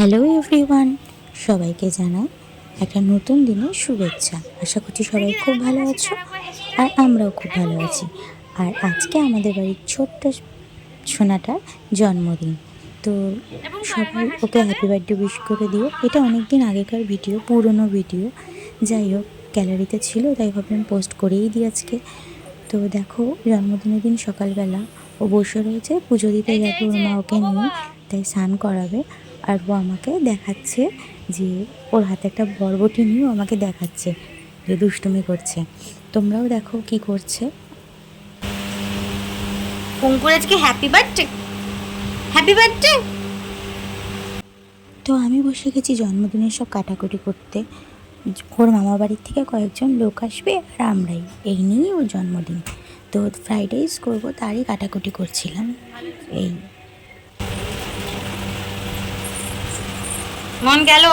Hello everyone, সবাইকে জানাই একটা নতুন দিনের শুভেচ্ছা। আশা করছি সবাই খুব ভালো আছো আর আমরাও খুব ভালো আছি। আর আজকে আমাদের বাড়ির ছোট্ট সোনাটার জন্মদিন। তো সবাই ওকে হ্যাপি বার্থডে উইশ করে দিও। এটা অনেক দিন আগেকার ভিডিও পুরনো ভিডিও যাই হোক গ্যালারিতে ছিল, তাই ভাবলাম পোস্ট করেই দিই আজকে। তো দেখো, জন্মদিনের দিন সকালবেলা ও বসে রয়েছে, পুজো দিতে যাবে ওর মা ওকে নিয়ে, তাই স্নান করাবে। আর ও আমাকে দেখাচ্ছে যে ওর হাতে একটা বরবটি নিয়েও আমাকে দেখাচ্ছে যে দুষ্টুমি করছে। তোমরাও দেখো কি করছে। পঙ্কুর আজকে হ্যাপি বার্থডে হ্যাপি বার্থডে তো আমি বসে গেছি জন্মদিনের সব কাটাকুটি করতে। ওর মামা বাড়ির থেকে কয়েকজন লোক আসবে আর আমরাই। এই নিয়েই ওর জন্মদিন। তো ফ্রাইড রাইস করব তারই কাটাকুটি করছিলাম। এই। মন গেল?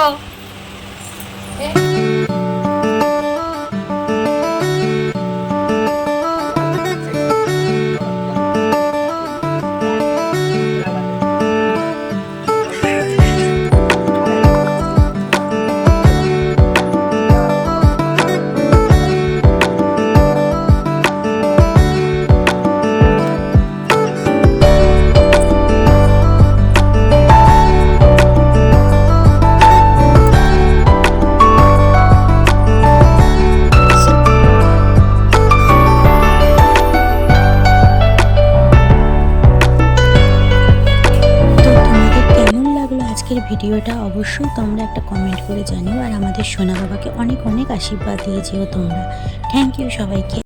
ভিডিওটা অবশ্যই তোমরা একটা কমেন্ট করে জানিও, আর আমাদের সোনা বাবাকে অনেক অনেক আশীর্বাদ দিয়েছিও তোমরা। থ্যাংক ইউ সবাইকে।